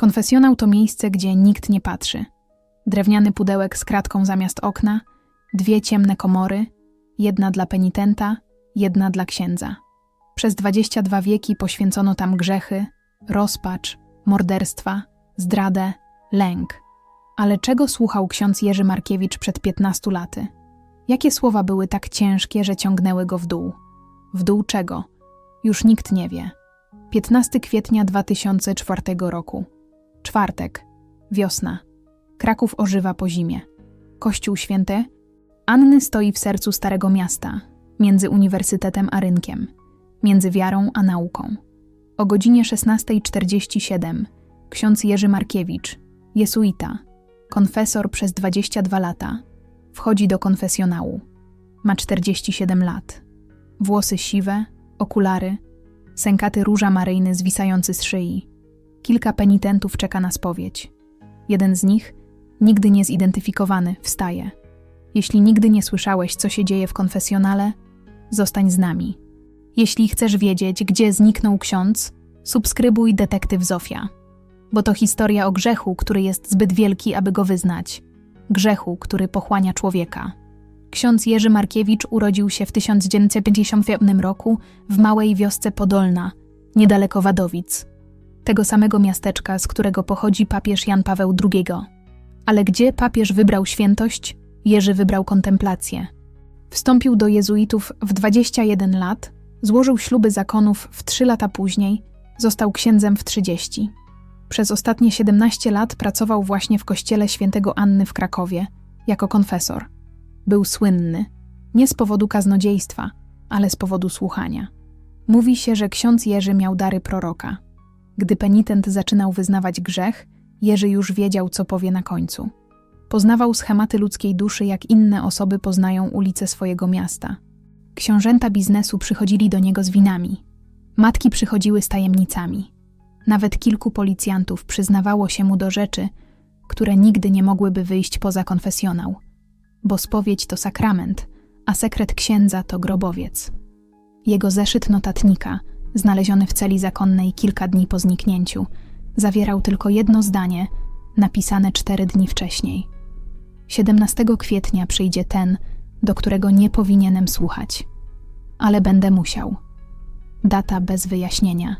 Konfesjonał to miejsce, gdzie nikt nie patrzy. Drewniany pudełek z kratką zamiast okna, dwie ciemne komory, jedna dla penitenta, jedna dla księdza. Przez 22 wieki poświęcono tam grzechy, rozpacz, morderstwa, zdradę, lęk. Ale czego słuchał ksiądz Jerzy Markiewicz przed 15 laty? Jakie słowa były tak ciężkie, że ciągnęły go w dół? W dół czego? Już nikt nie wie. 15 kwietnia 2004 roku. Czwartek. Wiosna. Kraków ożywa po zimie. Kościół święty Anny stoi w sercu Starego Miasta, między uniwersytetem a rynkiem, między wiarą a nauką. O godzinie 16.47 ksiądz Jerzy Markiewicz, jesuita, konfesor przez 22 lata, wchodzi do konfesjonału. Ma 47 lat. Włosy siwe, okulary, sękaty róża maryjny zwisający z szyi. Kilka penitentów czeka na spowiedź. Jeden z nich, nigdy niezidentyfikowany, wstaje. Jeśli nigdy nie słyszałeś, co się dzieje w konfesjonale, zostań z nami. Jeśli chcesz wiedzieć, gdzie zniknął ksiądz, subskrybuj Detektyw Zofia. Bo to historia o grzechu, który jest zbyt wielki, aby go wyznać. Grzechu, który pochłania człowieka. Ksiądz Jerzy Markiewicz urodził się w 1957 roku w małej wiosce Podolna, niedaleko Wadowic. Tego samego miasteczka, z którego pochodzi papież Jan Paweł II. Ale gdzie papież wybrał świętość, Jerzy wybrał kontemplację. Wstąpił do jezuitów w 21 lat, złożył śluby zakonów w 3 lata później, został księdzem w 30. Przez ostatnie 17 lat pracował właśnie w kościele świętego Anny w Krakowie, jako konfesor. Był słynny, nie z powodu kaznodziejstwa, ale z powodu słuchania. Mówi się, że ksiądz Jerzy miał dary proroka. Gdy penitent zaczynał wyznawać grzech, Jerzy już wiedział, co powie na końcu. Poznawał schematy ludzkiej duszy, jak inne osoby poznają ulice swojego miasta. Książęta biznesu przychodzili do niego z winami. Matki przychodziły z tajemnicami. Nawet kilku policjantów przyznawało się mu do rzeczy, które nigdy nie mogłyby wyjść poza konfesjonał, bo spowiedź to sakrament, a sekret księdza to grobowiec. Jego zeszyt notatnika, znaleziony w celi zakonnej kilka dni po zniknięciu, zawierał tylko jedno zdanie, napisane cztery dni wcześniej. 17 kwietnia przyjdzie ten, do którego nie powinienem słuchać, ale będę musiał. Data bez wyjaśnienia.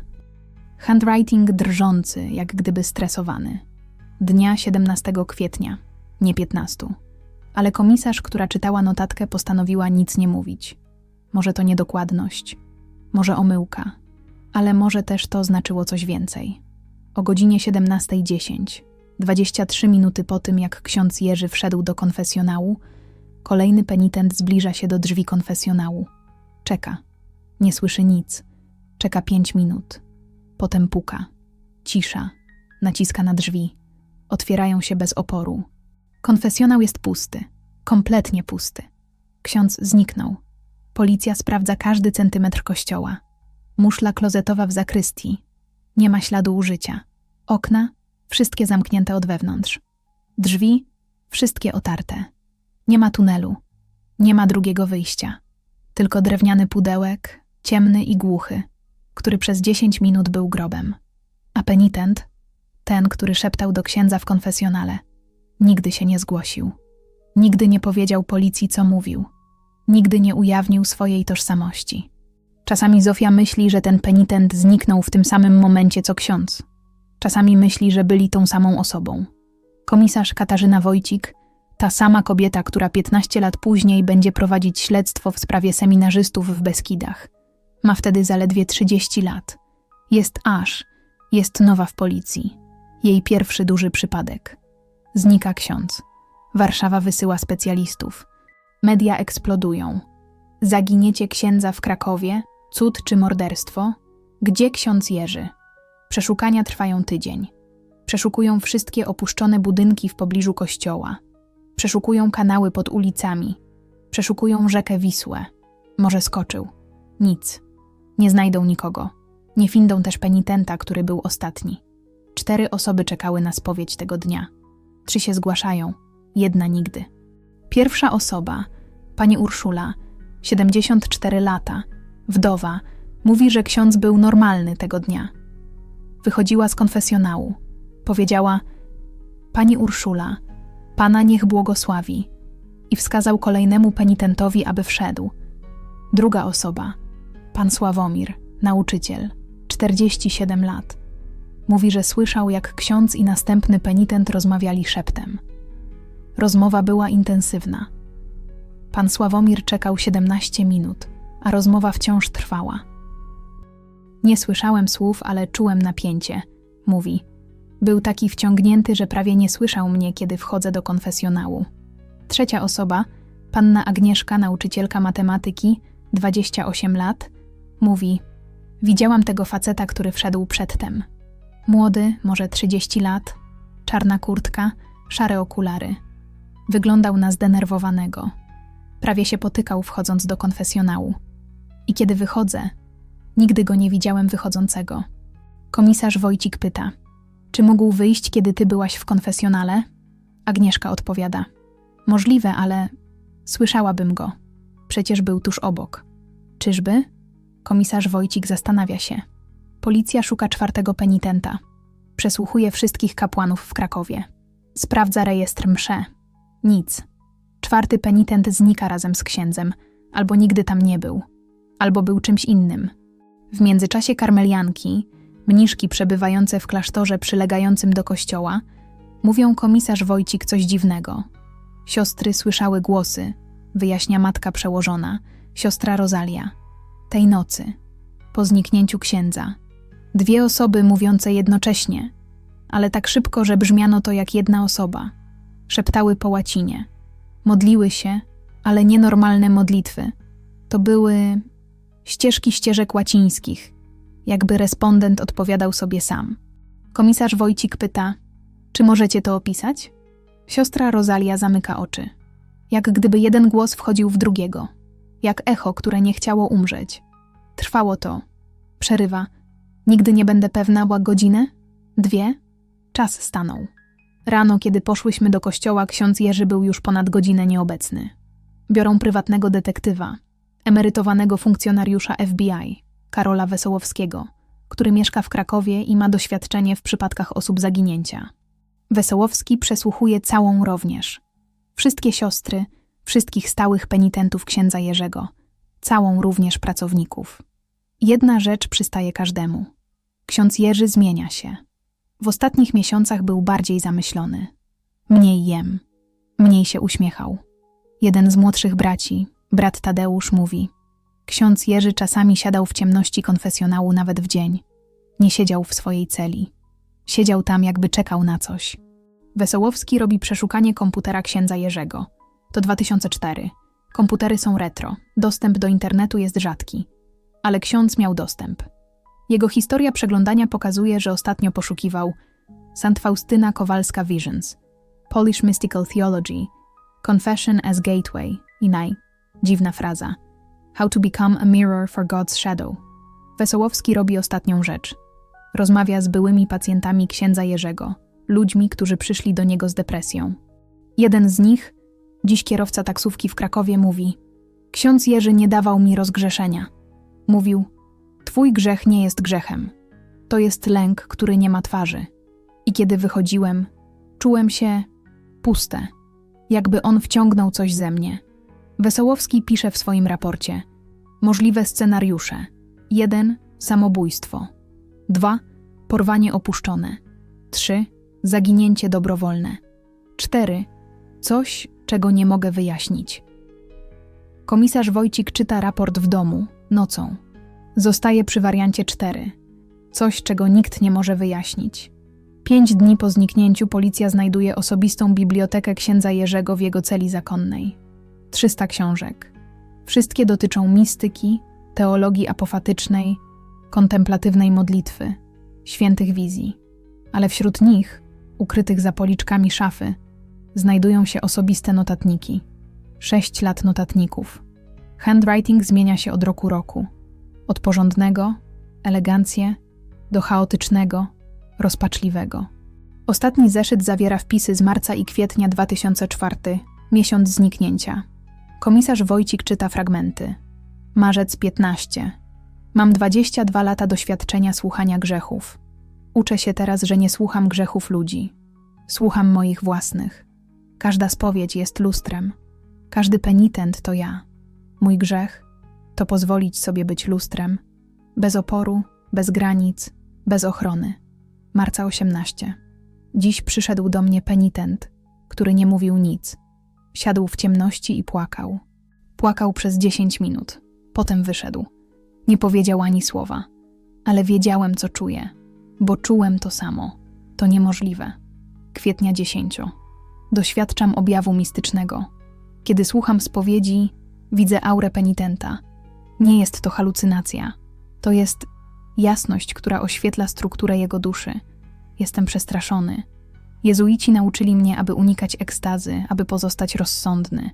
Handwriting drżący, jak gdyby stresowany. Dnia 17 kwietnia, nie 15. Ale komisarz, która czytała notatkę, postanowiła nic nie mówić. Może to niedokładność, może omyłka, ale może też to znaczyło coś więcej. O godzinie 17.10 23 minuty po tym, jak ksiądz Jerzy wszedł do konfesjonału, kolejny penitent zbliża się do drzwi konfesjonału. Czeka. Nie słyszy nic. Czeka pięć minut. Potem puka. Cisza. Naciska na drzwi. Otwierają się bez oporu. Konfesjonał jest pusty. Kompletnie pusty. Ksiądz zniknął. Policja sprawdza każdy centymetr kościoła. Muszla klozetowa w zakrystii. Nie ma śladu użycia. Okna wszystkie zamknięte od wewnątrz. Drzwi, wszystkie otarte. Nie ma tunelu, nie ma drugiego wyjścia. Tylko drewniany pudełek, ciemny i głuchy, który przez dziesięć minut był grobem. A penitent, ten, który szeptał do księdza w konfesjonale, nigdy się nie zgłosił. Nigdy nie powiedział policji, co mówił. Nigdy nie ujawnił swojej tożsamości. Czasami Zofia myśli, że ten penitent zniknął w tym samym momencie co ksiądz. Czasami myśli, że byli tą samą osobą. Komisarz Katarzyna Wojcik, ta sama kobieta, która 15 lat później będzie prowadzić śledztwo w sprawie seminarzystów w Beskidach. Ma wtedy zaledwie 30 lat. Jest aż, jest nowa w policji. Jej pierwszy duży przypadek. Znika ksiądz. Warszawa wysyła specjalistów. Media eksplodują. Zaginiecie księdza w Krakowie? Cud czy morderstwo? Gdzie ksiądz Jerzy? Przeszukania trwają tydzień. Przeszukują wszystkie opuszczone budynki w pobliżu kościoła. Przeszukują kanały pod ulicami. Przeszukują rzekę Wisłę. Może skoczył. Nic. Nie znajdą nikogo. Nie findą też penitenta, który był ostatni. Cztery osoby czekały na spowiedź tego dnia. Trzy się zgłaszają, jedna nigdy. Pierwsza osoba, pani Urszula, 74 lata, wdowa, mówi, że ksiądz był normalny tego dnia. Wychodziła z konfesjonału. Powiedziała: Pani Urszula, Pana niech błogosławi. I wskazał kolejnemu penitentowi, aby wszedł. Druga osoba, pan Sławomir, nauczyciel, 47 lat. Mówi, że słyszał, jak ksiądz i następny penitent rozmawiali szeptem. Rozmowa była intensywna. Pan Sławomir czekał 17 minut, a rozmowa wciąż trwała. Nie słyszałem słów, ale czułem napięcie, mówi. Był taki wciągnięty, że prawie nie słyszał mnie, kiedy wchodzę do konfesjonału. Trzecia osoba, panna Agnieszka, nauczycielka matematyki, 28 lat, mówi: Widziałam tego faceta, który wszedł przedtem. Młody, może 30 lat, czarna kurtka, szare okulary. Wyglądał na zdenerwowanego. Prawie się potykał wchodząc do konfesjonału. I kiedy wychodzę, nigdy go nie widziałem wychodzącego. Komisarz Wojcik pyta: Czy mógł wyjść, kiedy ty byłaś w konfesjonale? Agnieszka odpowiada: Możliwe, ale słyszałabym go. Przecież był tuż obok. Czyżby? Komisarz Wojcik zastanawia się. Policja szuka czwartego penitenta. Przesłuchuje wszystkich kapłanów w Krakowie. Sprawdza rejestr msze. Nic. Czwarty penitent znika razem z księdzem, albo nigdy tam nie był, albo był czymś innym. W międzyczasie karmelianki, mniszki przebywające w klasztorze przylegającym do kościoła, mówią komisarz Wojcik coś dziwnego. Siostry słyszały głosy, wyjaśnia matka przełożona, siostra Rozalia. Tej nocy, po zniknięciu księdza, dwie osoby mówiące jednocześnie, ale tak szybko, że brzmiano to jak jedna osoba. Szeptały po łacinie. Modliły się, ale nienormalne modlitwy. To były ścieżki ścieżek łacińskich, jakby respondent odpowiadał sobie sam. Komisarz Wojcik pyta: Czy możecie to opisać? Siostra Rozalia zamyka oczy. Jak gdyby jeden głos wchodził w drugiego. Jak echo, które nie chciało umrzeć. Trwało to. Przerywa. Nigdy nie będę pewna, była godzinę? Dwie? Czas stanął. Rano, kiedy poszłyśmy do kościoła, ksiądz Jerzy był już ponad godzinę nieobecny. Biorą prywatnego detektywa, emerytowanego funkcjonariusza FBI, Karola Wesołowskiego, który mieszka w Krakowie i ma doświadczenie w przypadkach osób zaginięcia. Wesołowski przesłuchuje całą również. Wszystkie siostry, wszystkich stałych penitentów księdza Jerzego, całą również pracowników. Jedna rzecz przystaje każdemu. Ksiądz Jerzy zmienia się. W ostatnich miesiącach był bardziej zamyślony. Mniej jem, mniej się uśmiechał. Jeden z młodszych braci, brat Tadeusz, mówi: Ksiądz Jerzy czasami siadał w ciemności konfesjonału nawet w dzień. Nie siedział w swojej celi. Siedział tam, jakby czekał na coś. Wesołowski robi przeszukanie komputera księdza Jerzego. To 2004. Komputery są retro. Dostęp do internetu jest rzadki. Ale ksiądz miał dostęp. Jego historia przeglądania pokazuje, że ostatnio poszukiwał St. Faustyna Kowalska Visions, Polish Mystical Theology, Confession as Gateway i naj, dziwna fraza, How to Become a Mirror for God's Shadow. Wesołowski robi ostatnią rzecz. Rozmawia z byłymi pacjentami księdza Jerzego, ludźmi, którzy przyszli do niego z depresją. Jeden z nich, dziś kierowca taksówki w Krakowie, mówi: Ksiądz Jerzy nie dawał mi rozgrzeszenia. Mówił: Twój grzech nie jest grzechem. To jest lęk, który nie ma twarzy. I kiedy wychodziłem, czułem się puste, jakby on wciągnął coś ze mnie. Wesołowski pisze w swoim raporcie: Możliwe scenariusze. Jeden samobójstwo. Dwa porwanie opuszczone. Trzy zaginięcie dobrowolne. Cztery coś, czego nie mogę wyjaśnić. Komisarz Wojcik czyta raport w domu, nocą. Zostaje przy wariancie 4. Coś, czego nikt nie może wyjaśnić. Pięć dni po zniknięciu policja znajduje osobistą bibliotekę księdza Jerzego w jego celi zakonnej. 300 książek. Wszystkie dotyczą mistyki, teologii apofatycznej, kontemplatywnej modlitwy, świętych wizji. Ale wśród nich, ukrytych za policzkami szafy, znajdują się osobiste notatniki. Sześć lat notatników. Handwriting zmienia się od roku roku. Od porządnego, elegancję, do chaotycznego, rozpaczliwego. Ostatni zeszyt zawiera wpisy z marca i kwietnia 2004, miesiąc zniknięcia. Komisarz Wojcik czyta fragmenty. Marzec 15. Mam 22 lata doświadczenia słuchania grzechów. Uczę się teraz, że nie słucham grzechów ludzi. Słucham moich własnych. Każda spowiedź jest lustrem. Każdy penitent to ja. Mój grzech to pozwolić sobie być lustrem, bez oporu, bez granic, bez ochrony. Marca 18. Dziś przyszedł do mnie penitent, który nie mówił nic. Siadł w ciemności i płakał. Płakał przez 10 minut. Potem wyszedł. Nie powiedział ani słowa, ale wiedziałem, co czuje, bo czułem to samo. To niemożliwe. Kwietnia 10. Doświadczam objawu mistycznego. Kiedy słucham spowiedzi, widzę aurę penitenta. Nie jest to halucynacja. To jest jasność, która oświetla strukturę jego duszy. Jestem przestraszony. Jezuici nauczyli mnie, aby unikać ekstazy, aby pozostać rozsądny.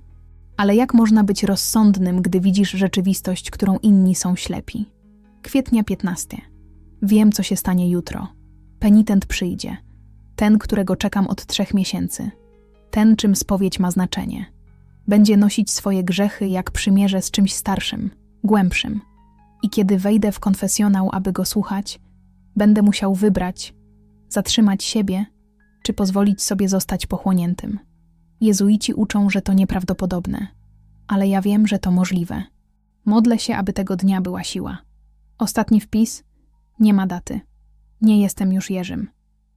Ale jak można być rozsądnym, gdy widzisz rzeczywistość, którą inni są ślepi? Kwietnia 15. Wiem, co się stanie jutro. Penitent przyjdzie. Ten, którego czekam od trzech miesięcy. Ten, czym spowiedź ma znaczenie. Będzie nosić swoje grzechy jak przymierze z czymś starszym, głębszym. I kiedy wejdę w konfesjonał, aby go słuchać, będę musiał wybrać, zatrzymać siebie, czy pozwolić sobie zostać pochłoniętym. Jezuici uczą, że to nieprawdopodobne, ale ja wiem, że to możliwe. Modlę się, aby tego dnia była siła. Ostatni wpis nie ma daty. Nie jestem już Jerzym.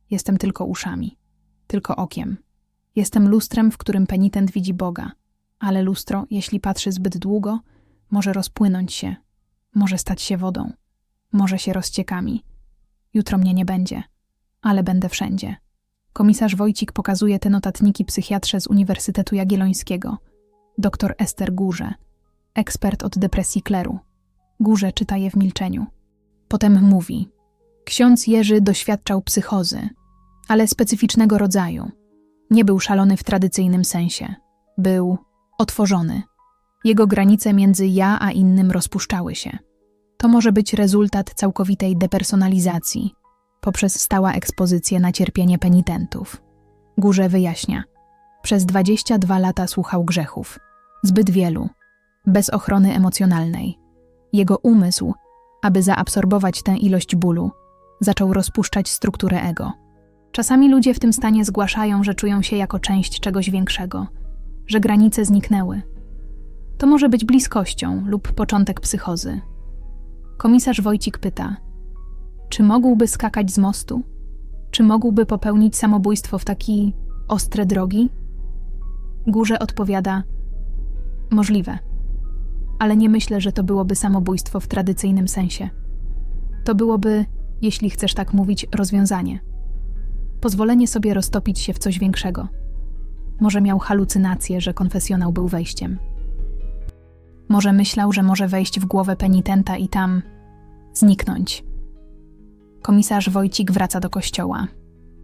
Jestem tylko uszami, tylko okiem. Jestem lustrem, w którym penitent widzi Boga, ale lustro, jeśli patrzy zbyt długo, może rozpłynąć się, może stać się wodą, może się rozciekami. Jutro mnie nie będzie, ale będę wszędzie. Komisarz Wojcik pokazuje te notatniki psychiatrze z Uniwersytetu Jagiellońskiego. Doktor Ester Górze, ekspert od depresji kleru. Górze czyta je w milczeniu. Potem mówi: Ksiądz Jerzy doświadczał psychozy, ale specyficznego rodzaju. Nie był szalony w tradycyjnym sensie. Był otworzony. Jego granice między ja a innym rozpuszczały się. To może być rezultat całkowitej depersonalizacji poprzez stała ekspozycję na cierpienie penitentów. Górze wyjaśnia. Przez 22 lata słuchał grzechów. Zbyt wielu. Bez ochrony emocjonalnej. Jego umysł, aby zaabsorbować tę ilość bólu, zaczął rozpuszczać strukturę ego. Czasami ludzie w tym stanie zgłaszają, że czują się jako część czegoś większego, że granice zniknęły. To może być bliskością lub początek psychozy. Komisarz Wojcik pyta: Czy mógłby skakać z mostu? Czy mógłby popełnić samobójstwo w taki ostre drogi? Górze odpowiada: Możliwe, ale nie myślę, że to byłoby samobójstwo w tradycyjnym sensie. To byłoby, jeśli chcesz tak mówić, rozwiązanie pozwolenie sobie roztopić się w coś większego. Może miał halucynację, że konfesjonał był wejściem. Może myślał, że może wejść w głowę penitenta i tam zniknąć. Komisarz Wojcik wraca do kościoła.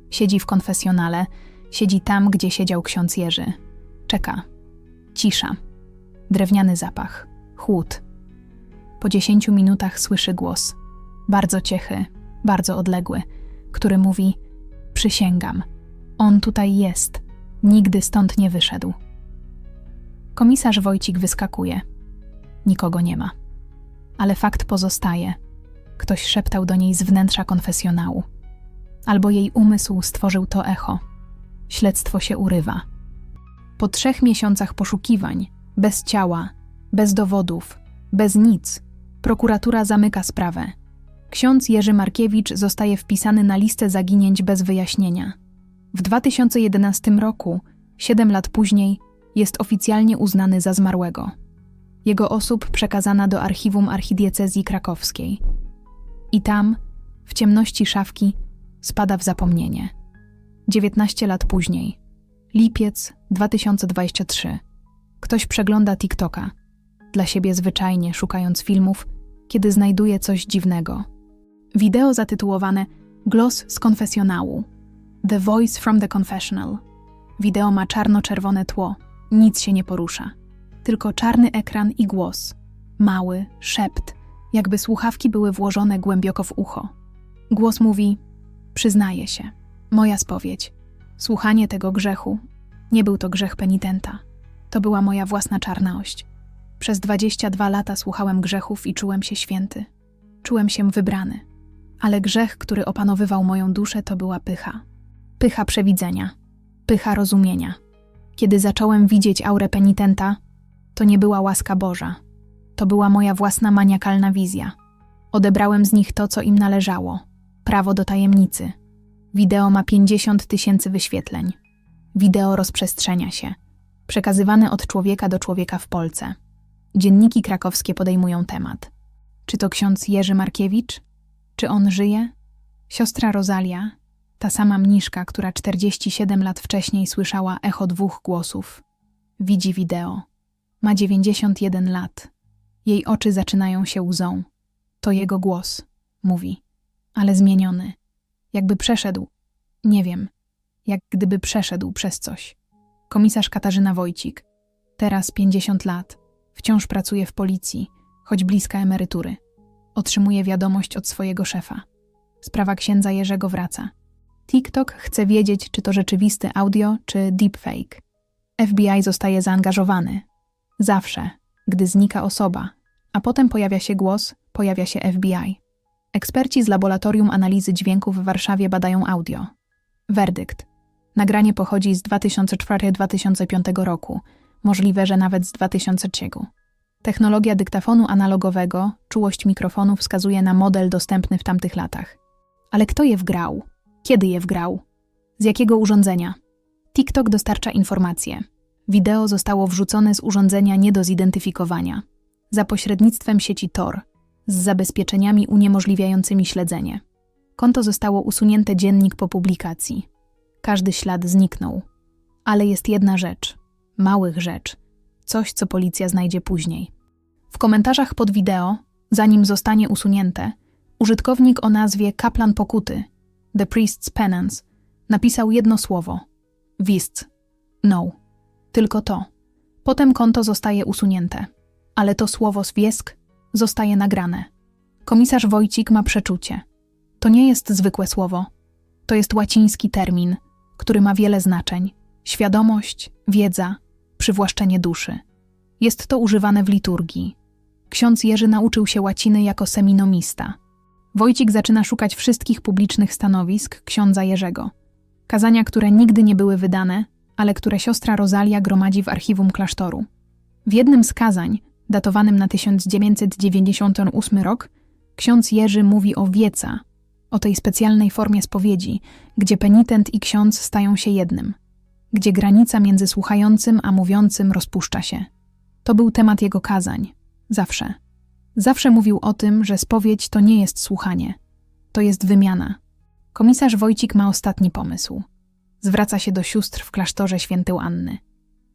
Siedzi w konfesjonale, siedzi tam, gdzie siedział ksiądz Jerzy. Czeka. Cisza. Drewniany zapach. Chłód. Po dziesięciu minutach słyszy głos. Bardzo ciechy, bardzo odległy, który mówi – Przysięgam, on tutaj jest, nigdy stąd nie wyszedł. Komisarz Wojcik wyskakuje. Nikogo nie ma. Ale fakt pozostaje. Ktoś szeptał do niej z wnętrza konfesjonału. Albo jej umysł stworzył to echo. Śledztwo się urywa. Po trzech miesiącach poszukiwań, bez ciała, bez dowodów, bez nic, prokuratura zamyka sprawę Ksiądz Jerzy Markiewicz zostaje wpisany na listę zaginięć bez wyjaśnienia. W 2011 roku, siedem lat później, jest oficjalnie uznany za zmarłego. Jego osób przekazana do archiwum archidiecezji krakowskiej. I tam, w ciemności szafki, spada w zapomnienie. 19 lat później, lipiec 2023. Ktoś przegląda TikToka, dla siebie zwyczajnie szukając filmów, kiedy znajduje coś dziwnego – Wideo zatytułowane Głos z konfesjonału. The Voice from the Confessional. Wideo ma czarno-czerwone tło, nic się nie porusza. Tylko czarny ekran i głos. Mały, szept, jakby słuchawki były włożone głęboko w ucho. Głos mówi: Przyznaję się, moja spowiedź. Słuchanie tego grzechu nie był to grzech penitenta. To była moja własna czarnaość. Przez 22 lata słuchałem grzechów i czułem się święty. Czułem się wybrany. Ale grzech, który opanowywał moją duszę, to była pycha. Pycha przewidzenia, pycha rozumienia. Kiedy zacząłem widzieć aurę penitenta, to nie była łaska Boża. To była moja własna maniakalna wizja. Odebrałem z nich to, co im należało prawo do tajemnicy. Wideo ma 50 tysięcy wyświetleń. Wideo rozprzestrzenia się, przekazywane od człowieka do człowieka w Polsce. Dzienniki krakowskie podejmują temat. Czy to ksiądz Jerzy Markiewicz? Czy on żyje? Siostra Rozalia, ta sama mniszka, która 47 lat wcześniej słyszała echo dwóch głosów, widzi wideo. Ma 91 lat. Jej oczy zaczynają się łzą. To jego głos, mówi, ale zmieniony. Jakby przeszedł, nie wiem, jak gdyby przeszedł przez coś. Komisarz Katarzyna Wojcik, teraz 50 lat, wciąż pracuje w policji, choć bliska emerytury. Otrzymuje wiadomość od swojego szefa. Sprawa księdza Jerzego wraca. TikTok chce wiedzieć, czy to rzeczywisty audio, czy deepfake. FBI zostaje zaangażowany. Zawsze, gdy znika osoba, a potem pojawia się głos, pojawia się FBI. Eksperci z Laboratorium Analizy Dźwięków w Warszawie badają audio. Werdykt. Nagranie pochodzi z 2004-2005 roku, możliwe, że nawet z 2003. Technologia dyktafonu analogowego, czułość mikrofonu wskazuje na model dostępny w tamtych latach. Ale kto je wgrał? Kiedy je wgrał? Z jakiego urządzenia? TikTok dostarcza informacje. Wideo zostało wrzucone z urządzenia nie do zidentyfikowania. Za pośrednictwem sieci Tor, z zabezpieczeniami uniemożliwiającymi śledzenie. Konto zostało usunięte dziennik po publikacji. Każdy ślad zniknął. Ale jest jedna rzecz, małych rzecz, coś, co policja znajdzie później. W komentarzach pod wideo, zanim zostanie usunięte, użytkownik o nazwie Kaplan Pokuty, The Priest's Penance, napisał jedno słowo: Wist. No. Tylko to. Potem konto zostaje usunięte, ale to słowo zwiesk zostaje nagrane. Komisarz Wojcik ma przeczucie. To nie jest zwykłe słowo. To jest łaciński termin, który ma wiele znaczeń: świadomość, wiedza, przywłaszczenie duszy. Jest to używane w liturgii. Ksiądz Jerzy nauczył się łaciny jako seminomista. Wojcik zaczyna szukać wszystkich publicznych stanowisk księdza Jerzego. Kazania, które nigdy nie były wydane, ale które siostra Rozalia gromadzi w archiwum klasztoru. W jednym z kazań, datowanym na 1998 rok, ksiądz Jerzy mówi o wieca, o tej specjalnej formie spowiedzi, gdzie penitent i ksiądz stają się jednym, gdzie granica między słuchającym a mówiącym rozpuszcza się. To był temat jego kazań, zawsze. Zawsze mówił o tym, że spowiedź to nie jest słuchanie, to jest wymiana. Komisarz Wojcik ma ostatni pomysł. Zwraca się do sióstr w klasztorze świętej Anny.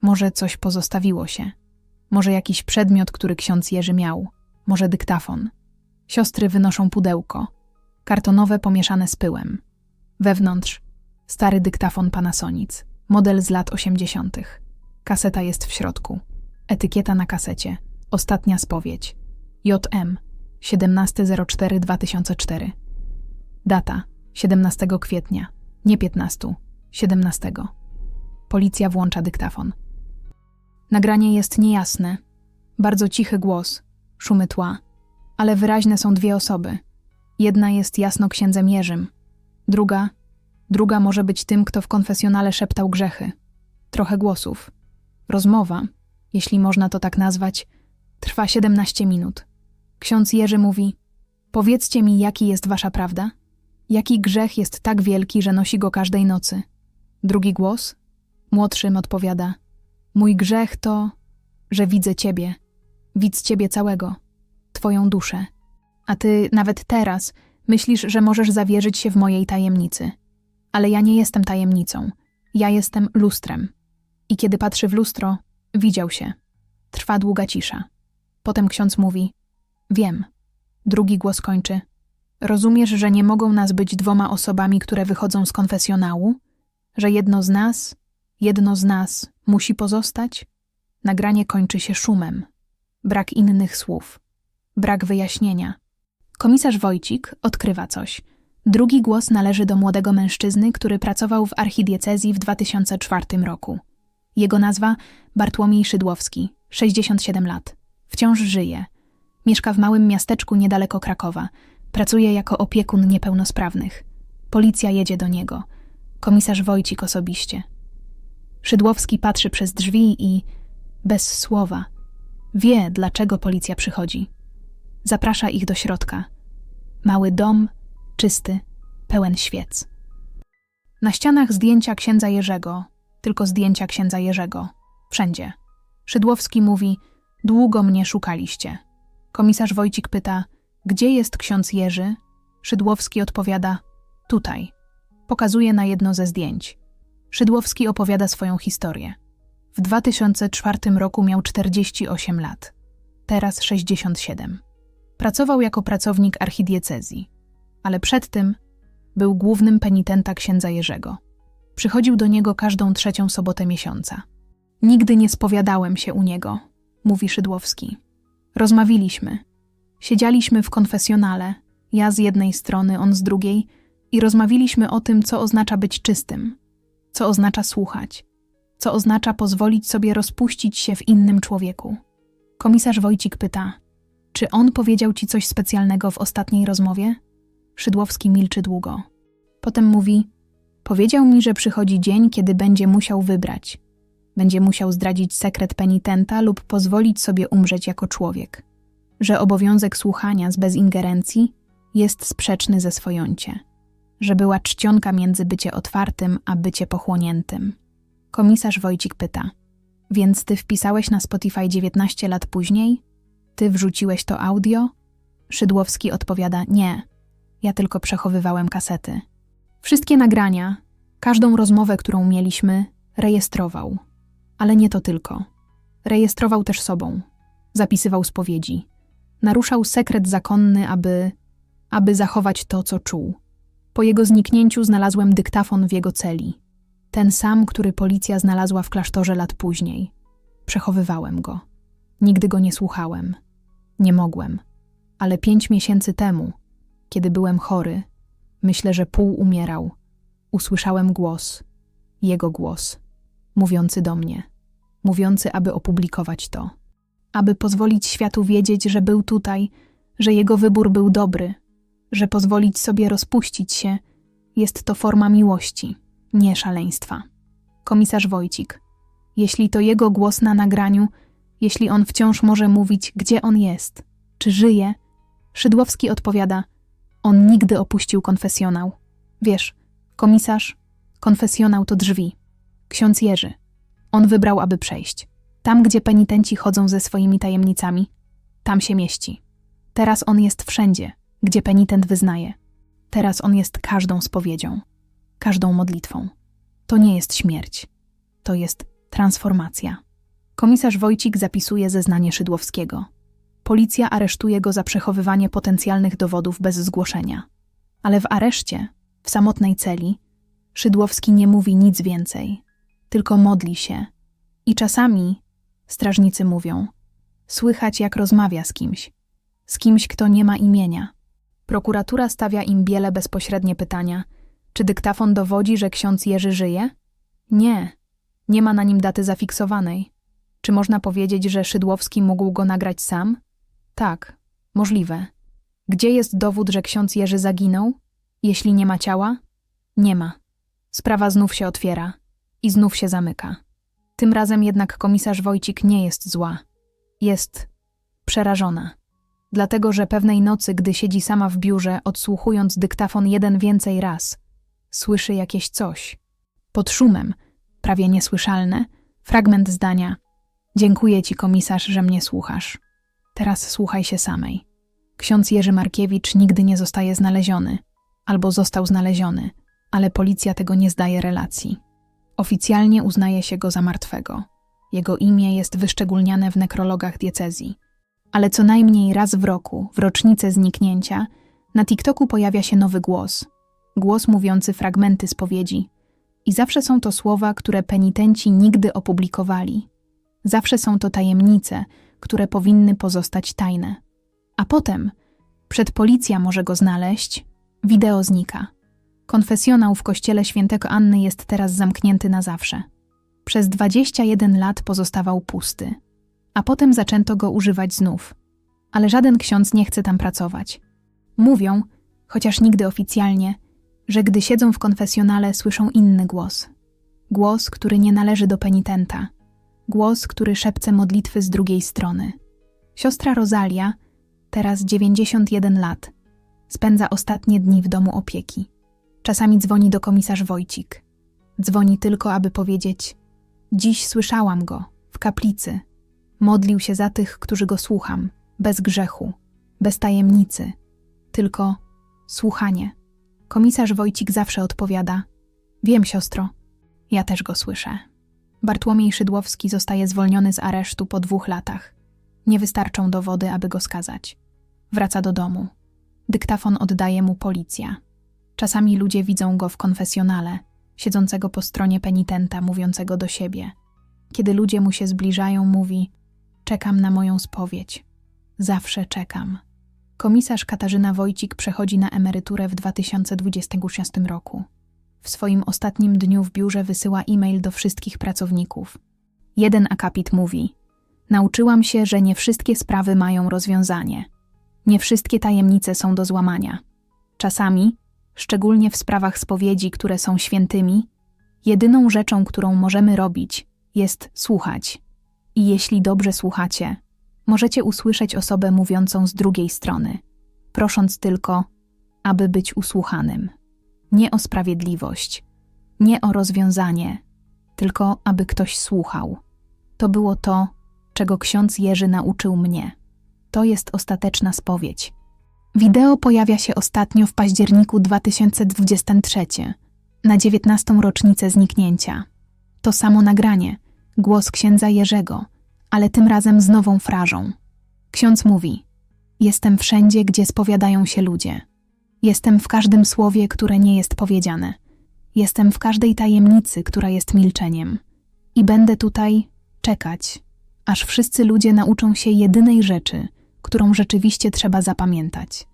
Może coś pozostawiło się. Może jakiś przedmiot, który ksiądz Jerzy miał. Może dyktafon. Siostry wynoszą pudełko. Kartonowe pomieszane z pyłem. Wewnątrz stary dyktafon Panasonic, model z lat 80. Kaseta jest w środku. Etykieta na kasecie. Ostatnia spowiedź. JM 17.04.2004. Data 17 kwietnia, nie 15, 17. Policja włącza dyktafon. Nagranie jest niejasne. Bardzo cichy głos, szumy tła, ale wyraźne są dwie osoby. Jedna jest jasno księdzem Jerzym, druga, druga może być tym, kto w konfesjonale szeptał grzechy. Trochę głosów. Rozmowa, jeśli można to tak nazwać, trwa 17 minut. Ksiądz Jerzy mówi: Powiedzcie mi, jaki jest wasza prawda? Jaki grzech jest tak wielki, że nosi go każdej nocy? Drugi głos, młodszym, odpowiada: Mój grzech to, że widzę ciebie, widz ciebie całego, twoją duszę. A ty nawet teraz myślisz, że możesz zawierzyć się w mojej tajemnicy. Ale ja nie jestem tajemnicą, ja jestem lustrem. I kiedy patrzy w lustro, widział się. Trwa długa cisza. Potem ksiądz mówi: Wiem. Drugi głos kończy. Rozumiesz, że nie mogą nas być dwoma osobami, które wychodzą z konfesjonału? Że jedno z nas, jedno z nas musi pozostać? Nagranie kończy się szumem. Brak innych słów. Brak wyjaśnienia. Komisarz Wojcik odkrywa coś. Drugi głos należy do młodego mężczyzny, który pracował w archidiecezji w 2004 roku. Jego nazwa Bartłomiej Szydłowski, 67 lat. Wciąż żyje. Mieszka w małym miasteczku niedaleko Krakowa. Pracuje jako opiekun niepełnosprawnych. Policja jedzie do niego. Komisarz Wojcik osobiście. Szydłowski patrzy przez drzwi i, bez słowa, wie, dlaczego policja przychodzi. Zaprasza ich do środka. Mały dom, czysty, pełen świec. Na ścianach zdjęcia księdza Jerzego, tylko zdjęcia księdza Jerzego. Wszędzie. Szydłowski mówi: Długo mnie szukaliście. Komisarz Wojcik pyta: Gdzie jest ksiądz Jerzy? Szydłowski odpowiada: Tutaj. Pokazuje na jedno ze zdjęć. Szydłowski opowiada swoją historię. W 2004 roku miał 48 lat, teraz 67. Pracował jako pracownik archidiecezji, ale przed tym był głównym penitenta księdza Jerzego. Przychodził do niego każdą trzecią sobotę miesiąca. Nigdy nie spowiadałem się u niego, mówi Szydłowski. Rozmawialiśmy. Siedzieliśmy w konfesjonale, ja z jednej strony, on z drugiej, i rozmawialiśmy o tym, co oznacza być czystym, co oznacza słuchać, co oznacza pozwolić sobie rozpuścić się w innym człowieku. Komisarz Wojcik pyta: Czy on powiedział ci coś specjalnego w ostatniej rozmowie? Szydłowski milczy długo. Potem mówi: Powiedział mi, że przychodzi dzień, kiedy będzie musiał wybrać. Będzie musiał zdradzić sekret penitenta lub pozwolić sobie umrzeć jako człowiek. Że obowiązek słuchania z bezingerencji jest sprzeczny ze swojącie. Że była czcionka między bycie otwartym a bycie pochłoniętym. Komisarz Wojcik pyta: Więc ty wpisałeś na Spotify 19 lat później? Ty wrzuciłeś to audio? Szydłowski odpowiada: Nie, ja tylko przechowywałem kasety. Wszystkie nagrania, każdą rozmowę, którą mieliśmy, rejestrował. Ale nie to tylko. Rejestrował też sobą. Zapisywał spowiedzi. Naruszał sekret zakonny, aby, aby zachować to, co czuł. Po jego zniknięciu znalazłem dyktafon w jego celi. Ten sam, który policja znalazła w klasztorze lat później. Przechowywałem go. Nigdy go nie słuchałem. Nie mogłem. Ale pięć miesięcy temu, kiedy byłem chory, myślę, że pół umierał, usłyszałem głos, jego głos, mówiący do mnie, mówiący, aby opublikować to, aby pozwolić światu wiedzieć, że był tutaj, że jego wybór był dobry, że pozwolić sobie rozpuścić się jest to forma miłości, nie szaleństwa. Komisarz Wojcik, jeśli to jego głos na nagraniu, jeśli on wciąż może mówić, gdzie on jest, czy żyje, Szydłowski odpowiada: On nigdy opuścił konfesjonał. Wiesz, komisarz, konfesjonał to drzwi. Ksiądz Jerzy. On wybrał, aby przejść. Tam, gdzie penitenci chodzą ze swoimi tajemnicami, tam się mieści. Teraz on jest wszędzie, gdzie penitent wyznaje. Teraz on jest każdą spowiedzią, każdą modlitwą. To nie jest śmierć, to jest transformacja. Komisarz Wojcik zapisuje zeznanie Szydłowskiego. Policja aresztuje go za przechowywanie potencjalnych dowodów bez zgłoszenia. Ale w areszcie, w samotnej celi, Szydłowski nie mówi nic więcej, tylko modli się. I czasami, strażnicy mówią, słychać jak rozmawia z kimś, z kimś, kto nie ma imienia. Prokuratura stawia im biele bezpośrednie pytania: czy dyktafon dowodzi, że ksiądz Jerzy żyje? Nie, nie ma na nim daty zafiksowanej. Czy można powiedzieć, że Szydłowski mógł go nagrać sam? Tak, możliwe. Gdzie jest dowód, że ksiądz Jerzy zaginął? Jeśli nie ma ciała? Nie ma. Sprawa znów się otwiera i znów się zamyka. Tym razem jednak komisarz Wojcik nie jest zła. Jest przerażona. Dlatego, że pewnej nocy, gdy siedzi sama w biurze, odsłuchując dyktafon jeden więcej raz, słyszy jakieś coś. Pod szumem, prawie niesłyszalne, fragment zdania: Dziękuję ci, komisarz, że mnie słuchasz. Teraz słuchaj się samej. Ksiądz Jerzy Markiewicz nigdy nie zostaje znaleziony, albo został znaleziony, ale policja tego nie zdaje relacji. Oficjalnie uznaje się go za martwego. Jego imię jest wyszczególniane w nekrologach diecezji. Ale co najmniej raz w roku, w rocznicę zniknięcia, na TikToku pojawia się nowy głos. Głos mówiący fragmenty spowiedzi. I zawsze są to słowa, które penitenci nigdy opublikowali. Zawsze są to tajemnice, które powinny pozostać tajne. A potem, przed policja może go znaleźć, wideo znika. Konfesjonał w kościele świętego Anny jest teraz zamknięty na zawsze. Przez 21 lat pozostawał pusty, a potem zaczęto go używać znów. Ale żaden ksiądz nie chce tam pracować. Mówią, chociaż nigdy oficjalnie, że gdy siedzą w konfesjonale, słyszą inny głos. Głos, który nie należy do penitenta. Głos, który szepce modlitwy z drugiej strony. Siostra Rosalia, teraz 91 lat, spędza ostatnie dni w domu opieki. Czasami dzwoni do komisarz Wojcik. Dzwoni tylko, aby powiedzieć: Dziś słyszałam go, w kaplicy. Modlił się za tych, którzy go słucham, bez grzechu, bez tajemnicy, tylko słuchanie. Komisarz Wojcik zawsze odpowiada: Wiem, siostro, ja też go słyszę. Bartłomiej Szydłowski zostaje zwolniony z aresztu po dwóch latach. Nie wystarczą dowody, aby go skazać. Wraca do domu. Dyktafon oddaje mu policja. Czasami ludzie widzą go w konfesjonale, siedzącego po stronie penitenta, mówiącego do siebie. Kiedy ludzie mu się zbliżają, mówi: Czekam na moją spowiedź. Zawsze czekam. Komisarz Katarzyna Wojcik przechodzi na emeryturę w 2026 roku. W swoim ostatnim dniu w biurze wysyła e-mail do wszystkich pracowników. Jeden akapit mówi: Nauczyłam się, że nie wszystkie sprawy mają rozwiązanie. Nie wszystkie tajemnice są do złamania. Czasami, szczególnie w sprawach spowiedzi, które są świętymi, jedyną rzeczą, którą możemy robić, jest słuchać. I jeśli dobrze słuchacie, możecie usłyszeć osobę mówiącą z drugiej strony, prosząc tylko, aby być usłuchanym. Nie o sprawiedliwość, nie o rozwiązanie, tylko aby ktoś słuchał. To było to, czego ksiądz Jerzy nauczył mnie. To jest ostateczna spowiedź. Wideo pojawia się ostatnio w październiku 2023, na 19. rocznicę zniknięcia. To samo nagranie, głos księdza Jerzego, ale tym razem z nową frażą. Ksiądz mówi: Jestem wszędzie, gdzie spowiadają się ludzie. Jestem w każdym słowie, które nie jest powiedziane. Jestem w każdej tajemnicy, która jest milczeniem. I będę tutaj czekać, aż wszyscy ludzie nauczą się jedynej rzeczy, którą rzeczywiście trzeba zapamiętać: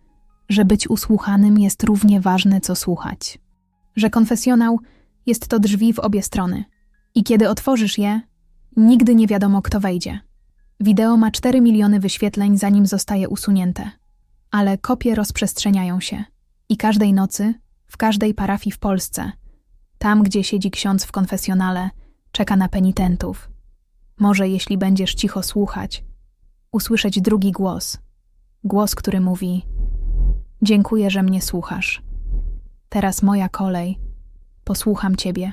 że być usłuchanym jest równie ważne, co słuchać. Że konfesjonał jest to drzwi w obie strony. I kiedy otworzysz je, nigdy nie wiadomo, kto wejdzie. Wideo ma 4 miliony wyświetleń, zanim zostaje usunięte. Ale kopie rozprzestrzeniają się. I każdej nocy, w każdej parafii w Polsce, tam gdzie siedzi ksiądz w konfesjonale, czeka na penitentów. Może jeśli będziesz cicho słuchać, usłyszeć drugi głos. Głos, który mówi: Dziękuję, że mnie słuchasz. Teraz moja kolej. Posłucham ciebie.